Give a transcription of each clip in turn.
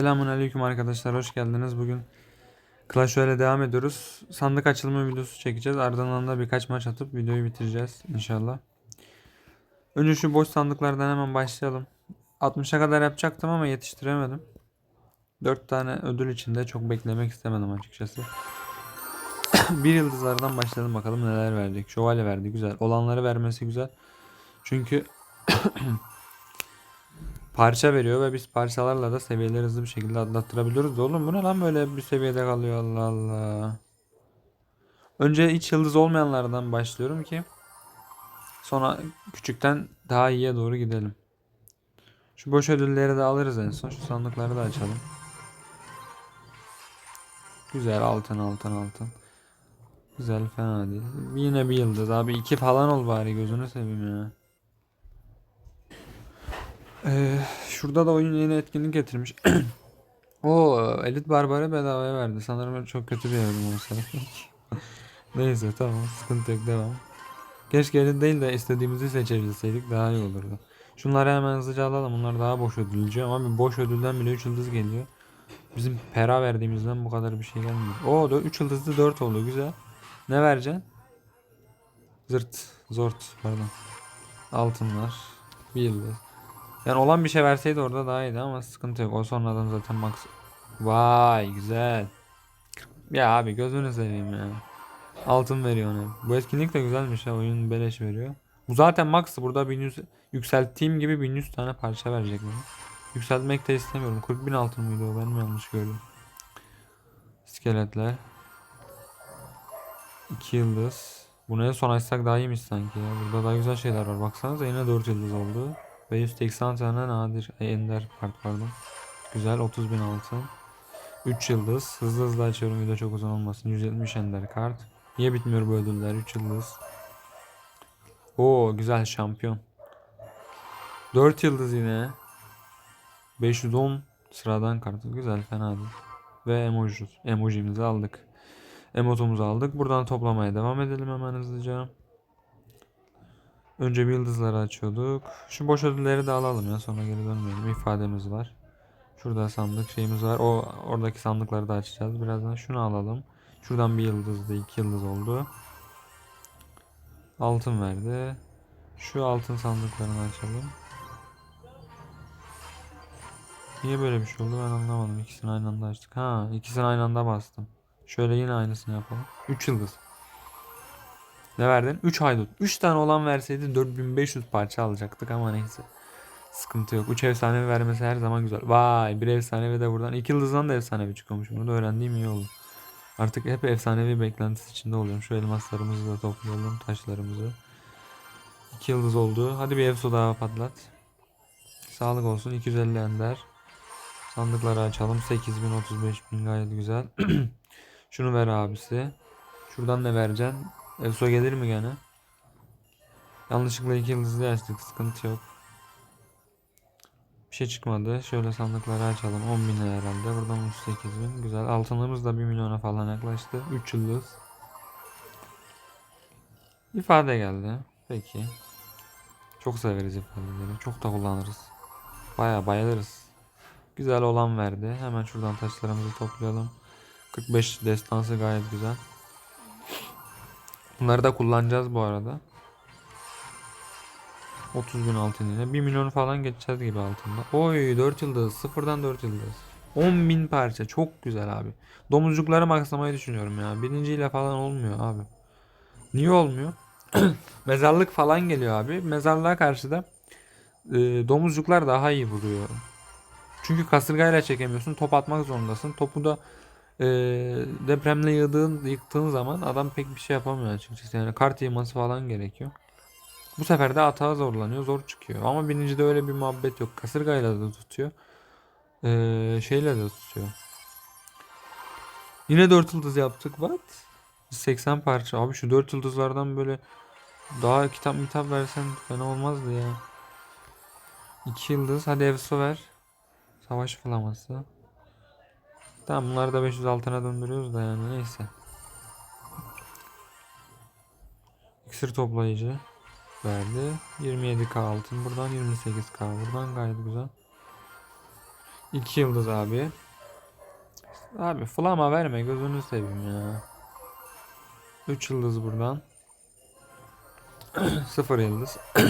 Selamun aleyküm arkadaşlar hoş geldiniz. Bugün Clash Royale'e devam ediyoruz. Sandık açılımı videosu çekeceğiz. Ardından da birkaç maç atıp videoyu bitireceğiz inşallah. Önce şu boş sandıklardan hemen başlayalım. 60'a kadar yapacaktım ama yetiştiremedim. 4 tane ödül içinde çok beklemek istemedim açıkçası. bir yıldızlardan başlayalım bakalım neler verecek. Şövalye verdi güzel. Olanları vermesi güzel. Çünkü parça veriyor ve biz parçalarla da seviyeleri hızlı bir şekilde atlattırabiliyoruz oğlum bu ne lan böyle bir seviyede kalıyor Allah Allah. Önce hiç yıldız olmayanlardan başlıyorum ki sonra küçükten daha iyiye doğru gidelim. Şu boş ödülleri de alırız en son. Şu sandıkları da açalım. Güzel altın altın altın. Güzel fena değil. Yine bir yıldız abi iki falan ol bari gözünü seveyim ya. Ee, şurada da oyun yeni etkinlik getirmiş. o Elit Barbar'ı bedavaya verdi. Sanırım çok kötü bir yorum olsa. Neyse tamam sıkıntı yok devam. Keşke Elit değil de istediğimizi seçebilseydik daha iyi olurdu. Şunları hemen hızlıca alalım. Bunlar daha boş ödülcü ama bir boş ödülden bile 3 yıldız geliyor. Bizim pera verdiğimizden bu kadar bir şey gelmiyor. Oo 3 yıldızlı 4 oldu güzel. Ne vereceksin? Zırt. Zort pardon. Altınlar. Bir yıldız. Yani olan bir şey verseydi orada daha iyiydi ama sıkıntı yok. O sonradan zaten max. Vay güzel. Ya abi gözünü seveyim ya. Altın veriyor ona. Bu etkinlik de güzelmiş ya. Oyun beleş veriyor. Bu zaten max. Burada 1100 yükselttiğim gibi 1100 tane parça verecek bana. Yükseltmek de istemiyorum. 40 bin altın mıydı o? Ben mi yanlış gördüm? İskeletler. 2 yıldız. Bunu en son açsak daha iyiymiş sanki ya. Burada daha güzel şeyler var. Baksanıza yine 4 yıldız oldu. Ve 180 tane nadir ender kart pardon. Güzel 30 bin altın. 3 yıldız. Hızlı hızlı açıyorum video çok uzun olmasın. 170 ender kart. Niye bitmiyor bu ödüller? 3 yıldız. Oo güzel şampiyon. 4 yıldız yine. 510 sıradan kartı. Güzel fena değil. Ve emoji, emojimizi aldık. Emotumuzu aldık. Buradan toplamaya devam edelim hemen hızlıca. Önce yıldızları açıyorduk. Şu boş ödülleri de alalım ya sonra geri dönmeyelim. İfademiz var. Şurada sandık şeyimiz var. O oradaki sandıkları da açacağız. Birazdan şunu alalım. Şuradan bir yıldızdı, iki yıldız oldu. Altın verdi. Şu altın sandıklarını açalım. Niye böyle bir şey oldu ben anlamadım. İkisini aynı anda açtık. Ha, ikisini aynı anda bastım. Şöyle yine aynısını yapalım. 3 yıldız. Ne verdin? 3 haydut. 3 tane olan verseydi 4500 parça alacaktık ama neyse. Sıkıntı yok. 3 efsanevi vermesi her zaman güzel. Vay bir efsanevi de buradan. 2 yıldızdan da efsanevi çıkıyormuş. Bunu da öğrendiğim iyi oldu. Artık hep efsanevi beklentisi içinde oluyorum. Şu elmaslarımızı da toplayalım. Taşlarımızı. 2 yıldız oldu. Hadi bir efso daha patlat. Sağlık olsun. 250 ender. Sandıkları açalım. 8000 35000 gayet güzel. Şunu ver abisi. Şuradan ne vereceksin? Efso gelir mi gene? Yanlışlıkla iki yıldızlı açtık. Sıkıntı yok. Bir şey çıkmadı. Şöyle sandıkları açalım. 10 bin herhalde. Buradan 38 bin. Güzel. Altınımız da 1 milyona falan yaklaştı. 3 yıldız. İfade geldi. Peki. Çok severiz ifadeleri. Çok da kullanırız. Baya bayılırız. Güzel olan verdi. Hemen şuradan taşlarımızı toplayalım. 45 destansı gayet güzel. Bunları da kullanacağız bu arada. 30 bin altın yine. 1 milyon falan geçeceğiz gibi altında. Oy 4 yıldız. Sıfırdan 4 yıldız. 10 bin parça. Çok güzel abi. Domuzcukları maksamayı düşünüyorum ya. Birinciyle falan olmuyor abi. Niye olmuyor? Mezarlık falan geliyor abi. Mezarlığa karşı da e, domuzcuklar daha iyi vuruyor. Çünkü kasırgayla çekemiyorsun. Top atmak zorundasın. Topu da e, depremle yığdığın, yıktığın zaman adam pek bir şey yapamıyor açıkçası. Yani kart yığması falan gerekiyor. Bu sefer de atağa zorlanıyor. Zor çıkıyor. Ama birincide öyle bir muhabbet yok. Kasırgayla da tutuyor. E, şeyle de tutuyor. Yine 4 yıldız yaptık. What? 80 parça. Abi şu 4 yıldızlardan böyle daha kitap mitap versen fena olmazdı ya. 2 yıldız. Hadi Evso ver. Savaş flaması. Tamam bunları da 500 altına döndürüyoruz da yani neyse. İksir toplayıcı verdi. 27k altın buradan 28k buradan gayet güzel. 2 yıldız abi. Abi flama verme gözünü seveyim ya. 3 yıldız buradan. 0 yıldız.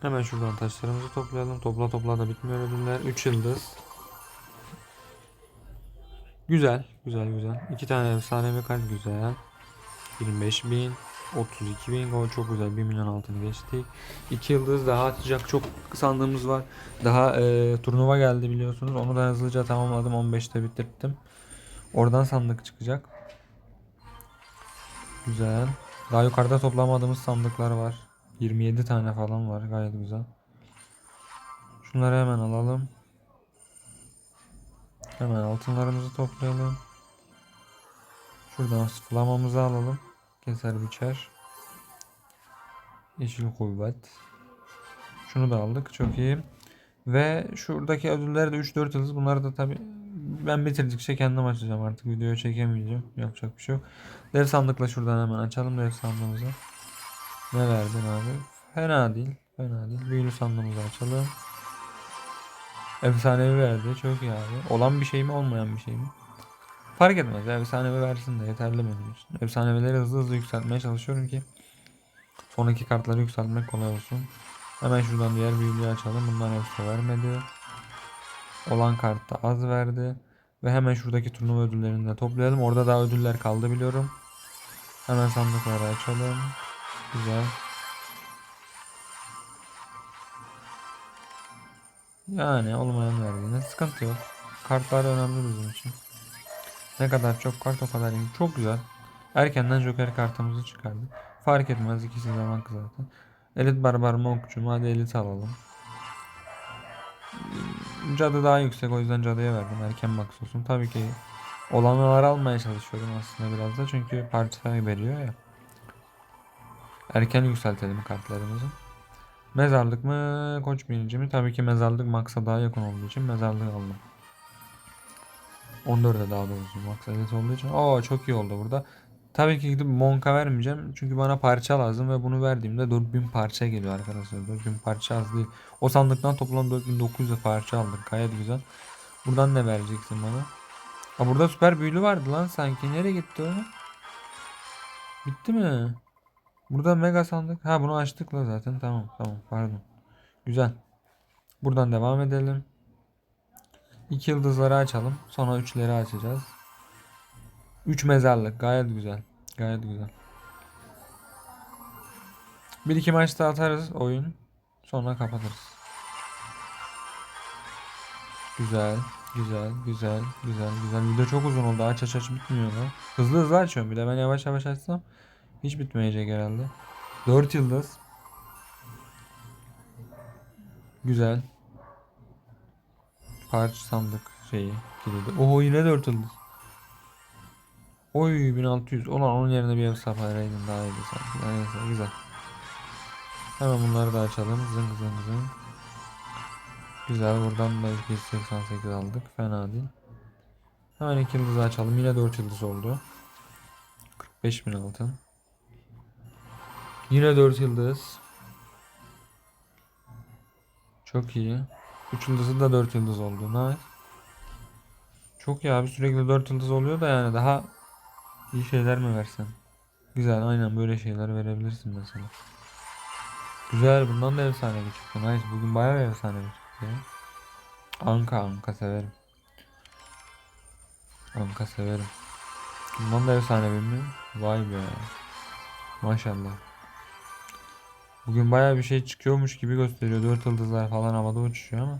Hemen şuradan taşlarımızı toplayalım. Topla topla da bitmiyor ödüller. 3 yıldız. Güzel, güzel, güzel. İki tane efsane kart güzel. 25 bin, 32 bin gol çok güzel. 1 milyon altını geçtik. 2 yıldız daha atacak çok sandığımız var. Daha e, turnuva geldi biliyorsunuz. Onu da hızlıca tamamladım. 15'te bitirttim. Oradan sandık çıkacak. Güzel. Daha yukarıda toplamadığımız sandıklar var. 27 tane falan var. Gayet güzel. Şunları hemen alalım. Hemen altınlarımızı toplayalım. Şuradan flamamızı alalım. Keser biçer. Yeşil kuvvet. Şunu da aldık. Çok iyi. Ve şuradaki ödüller de 3-4 yıldız. Bunları da tabi ben bitirdikçe kendim açacağım artık. Videoya çekemeyeceğim. Yapacak bir şey yok. Dev sandıkla şuradan hemen açalım dev sandığımızı. Ne verdin abi? Fena değil. Fena değil. Büyülü sandığımızı açalım. Efsanevi verdi. Çok iyi abi. Olan bir şey mi olmayan bir şey mi? Fark etmez. Efsanevi versin de yeterli benim için. Efsanevileri hızlı hızlı yükseltmeye çalışıyorum ki sonraki kartları yükseltmek kolay olsun. Hemen şuradan diğer büyülüğü açalım. Bundan hepsi vermedi. Olan kart da az verdi. Ve hemen şuradaki turnuva ödüllerini de toplayalım. Orada daha ödüller kaldı biliyorum. Hemen sandıkları açalım. Güzel. Yani olmayan verdiğinde sıkıntı yok. Kartlar önemli bizim için. Ne kadar çok kart o kadar iyi. Çok güzel. Erkenden Joker kartımızı çıkardık. Fark etmez ikisi bank zaten. Elit barbar mı okçu mu? Hadi elit alalım. Cadı daha yüksek o yüzden cadıya verdim. Erken box olsun. Tabii ki olanları almaya çalışıyorum aslında biraz da. Çünkü parça veriyor ya. Erken yükseltelim kartlarımızı. Mezarlık mı? Koç birinci mi? Tabii ki mezarlık Max'a daha yakın olduğu için mezarlık aldım. 14'e daha doğrusu Max elit olduğu için. Oo çok iyi oldu burada. Tabii ki gidip Monka vermeyeceğim. Çünkü bana parça lazım ve bunu verdiğimde 4000 parça geliyor arkadaşlar. 4000 parça az değil. O sandıktan toplam 4900 parça aldık. Gayet güzel. Buradan ne vereceksin bana? Ha burada süper büyülü vardı lan sanki. Nereye gitti o? Bitti mi? Burada mega sandık. Ha bunu açtık la zaten. Tamam tamam pardon. Güzel. Buradan devam edelim. İki yıldızları açalım. Sonra üçleri açacağız. Üç mezarlık. Gayet güzel. Gayet güzel. Bir iki maçta atarız oyun. Sonra kapatırız. Güzel. Güzel. Güzel. Güzel. Güzel. Video çok uzun oldu. Aç aç aç bitmiyor lan. Hızlı hızlı açıyorum. Bir de ben yavaş yavaş açsam hiç bitmeyecek herhalde. 4 yıldız. Güzel. Parç sandık şeyi kilidi. Oho yine 4 yıldız. Oy 1600. Ulan onun yerine bir ev sapayraydım daha iyiydi sanki. Neyse güzel. Hemen bunları da açalım. Zıng zıng zıng. Güzel buradan da 288 aldık. Fena değil. Hemen iki yıldızı açalım. Yine 4 yıldız oldu. 45 bin altın. Yine 4 yıldız. Çok iyi. 3 yıldızı da 4 yıldız oldu. Nice. Çok iyi abi sürekli 4 yıldız oluyor da yani daha iyi şeyler mi versen? Güzel aynen böyle şeyler verebilirsin mesela. Güzel bundan da efsane bir çıktı. Nice bugün bayağı efsane bir çıktı ya. Anka Anka severim. Anka severim. Bundan da efsane bir mi? Vay be. Maşallah. Bugün bayağı bir şey çıkıyormuş gibi gösteriyor. Dört yıldızlar falan havada uçuşuyor ama.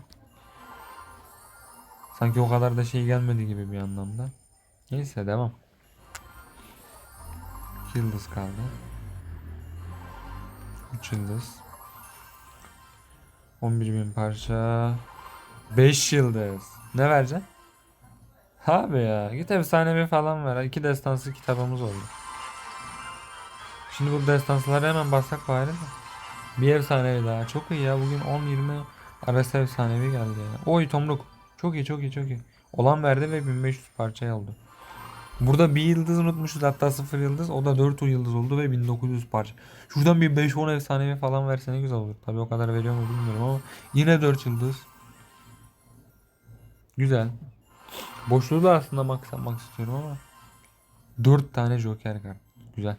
Sanki o kadar da şey gelmedi gibi bir anlamda. Neyse devam. İki yıldız kaldı. Üç yıldız. 11 bin parça. 5 yıldız. Ne vereceksin? Abi ya git efsanevi falan ver. İki destansı kitabımız oldu. Şimdi bu destansları hemen bassak bari de. Bir efsanevi daha. Çok iyi ya. Bugün 10-20 arası efsanevi geldi ya. Oy tomruk. Çok iyi çok iyi çok iyi. Olan verdi ve 1500 parça aldı. Burada bir yıldız unutmuşuz hatta sıfır yıldız. O da 4 yıldız oldu ve 1900 parça. Şuradan bir 5-10 efsanevi falan verse ne güzel olur. Tabi o kadar veriyor mu bilmiyorum ama yine 4 yıldız. Güzel. Boşluğu da aslında max yapmak istiyorum ama 4 tane joker kart. Güzel.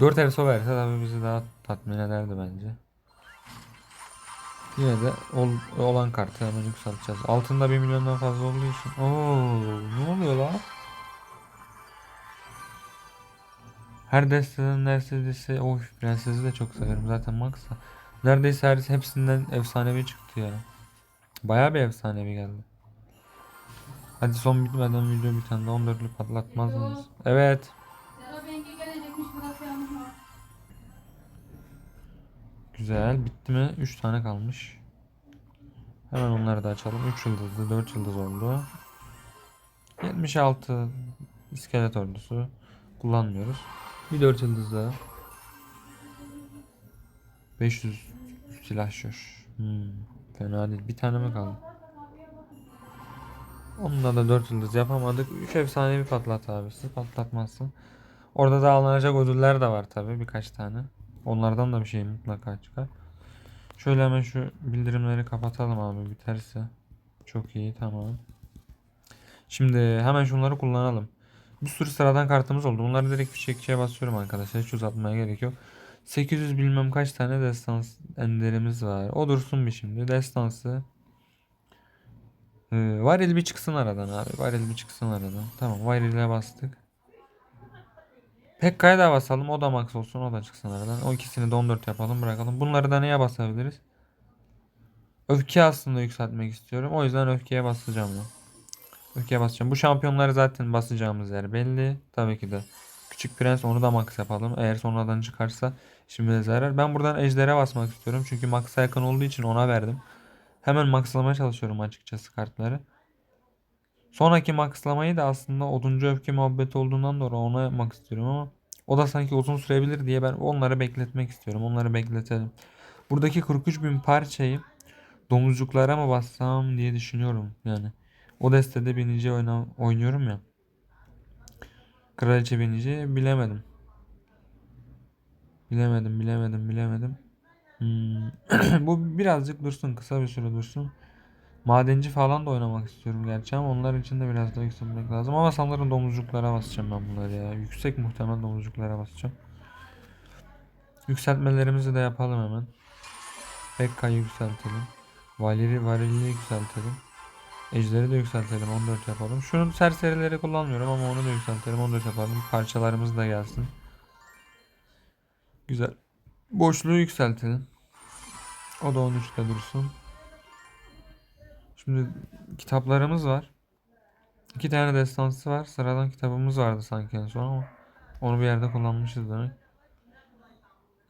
4 Erso verse tabii bizi daha tatmin ederdi bence. Yine de ol- olan kartı hemen yükselteceğiz. Altında 1 milyondan fazla olduğu için. Oo, ne oluyor lan? Her desteden neredeyse of prensesi de çok severim zaten Max'a. Neredeyse her hepsinden efsanevi çıktı ya. Bayağı bir efsanevi geldi. Hadi son bitmeden video bir tane de 14'lü patlatmaz mıyız? Evet. Güzel. Bitti mi? 3 tane kalmış. Hemen onları da açalım. 3 yıldızlı, 4 yıldız oldu. 76 iskelet ordusu. Kullanmıyoruz. Bir 4 yıldız daha. 500 silahşör. Hmm, fena değil. Bir tane mi kaldı? Onunla da 4 yıldız yapamadık. 3 efsanevi patlat abi. Siz patlatmazsın. Orada da alınacak ödüller de var tabi birkaç tane. Onlardan da bir şey mutlaka çıkar. Şöyle hemen şu bildirimleri kapatalım abi biterse. Çok iyi tamam. Şimdi hemen şunları kullanalım. Bir sürü sıradan kartımız oldu. Bunları direkt fişekçiye basıyorum arkadaşlar. Hiç uzatmaya gerek yok. 800 bilmem kaç tane destans enderimiz var. O dursun bir şimdi. Destansı. Ee, varil bir çıksın aradan abi. Varil bir çıksın aradan. Tamam varil'e bastık. Pekka'ya da basalım. O da max olsun. O da çıksın aradan. O ikisini de 14 yapalım bırakalım. Bunları da neye basabiliriz? Öfke aslında yükseltmek istiyorum. O yüzden öfkeye basacağım ben. Öfkeye basacağım. Bu şampiyonları zaten basacağımız yer belli. Tabii ki de. Küçük Prens onu da max yapalım. Eğer sonradan çıkarsa şimdi zarar. Ben buradan Ejder'e basmak istiyorum. Çünkü max'a yakın olduğu için ona verdim. Hemen maxlamaya çalışıyorum açıkçası kartları. Sonraki maxlamayı da aslında oduncu öfke muhabbeti olduğundan dolayı ona yapmak istiyorum ama o da sanki uzun sürebilir diye ben onları bekletmek istiyorum. Onları bekletelim. Buradaki 43 bin parçayı domuzcuklara mı bassam diye düşünüyorum yani. O destede binici oyna, oynuyorum ya. Kraliçe binici bilemedim. Bilemedim, bilemedim, bilemedim. Hmm. Bu birazcık dursun, kısa bir süre dursun. Madenci falan da oynamak istiyorum gerçi ama onlar için de biraz daha yükselmek lazım. Ama sanırım domuzcuklara basacağım ben bunları ya. Yüksek muhtemel domuzcuklara basacağım. Yükseltmelerimizi de yapalım hemen. Pekka'yı yükseltelim. Valeri, Varil'i yükseltelim. Ejder'i de yükseltelim. 14 yapalım. Şunu serserileri kullanmıyorum ama onu da yükseltelim. 14 yapalım. Parçalarımız da gelsin. Güzel. Boşluğu yükseltelim. O da 13'te dursun. Şimdi kitaplarımız var. İki tane destansı var. Sıradan kitabımız vardı sanki en son ama onu bir yerde kullanmışız demek.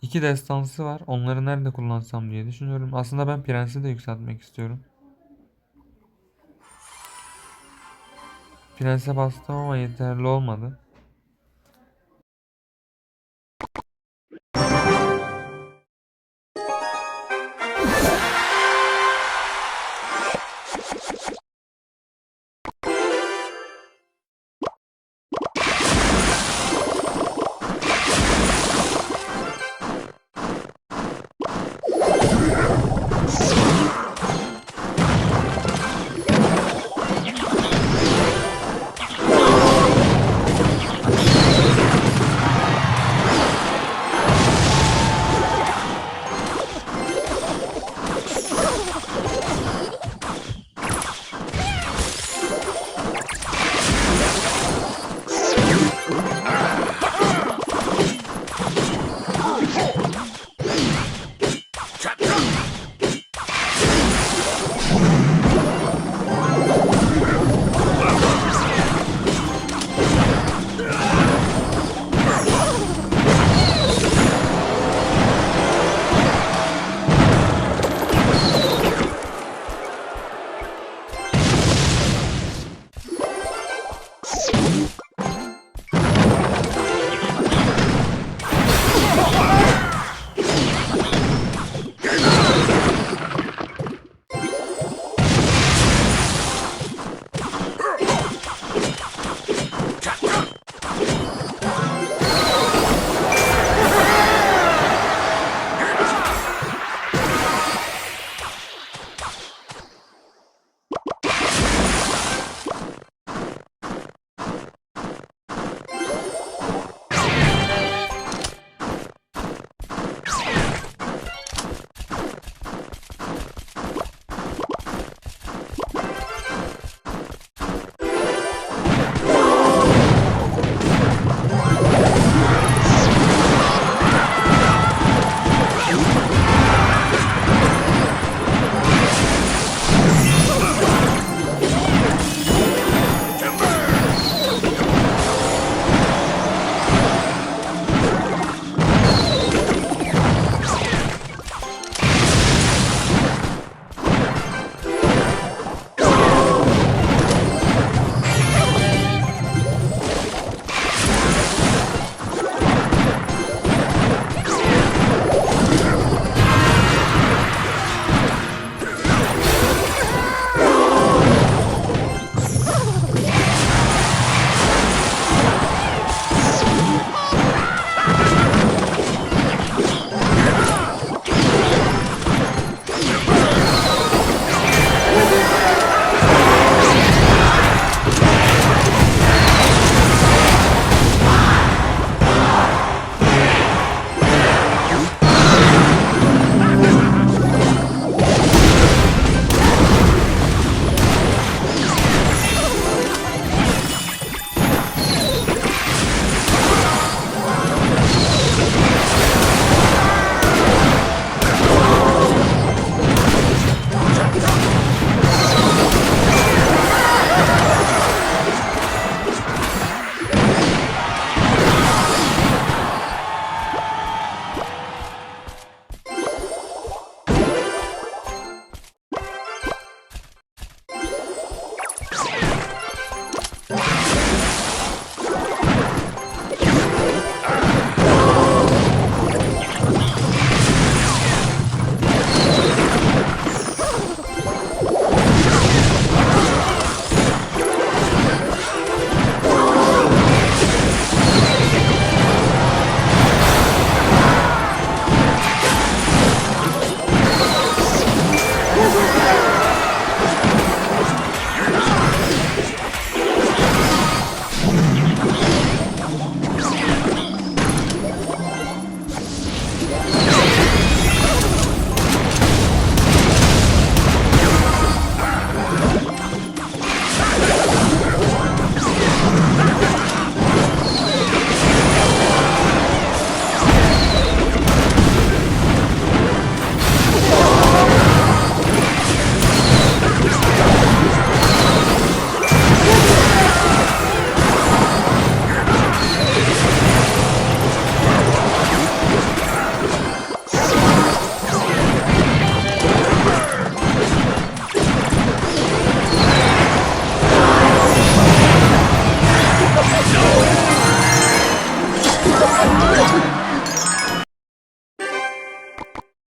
İki destansı var. Onları nerede kullansam diye düşünüyorum. Aslında ben prensi de yükseltmek istiyorum. Prense bastım ama yeterli olmadı.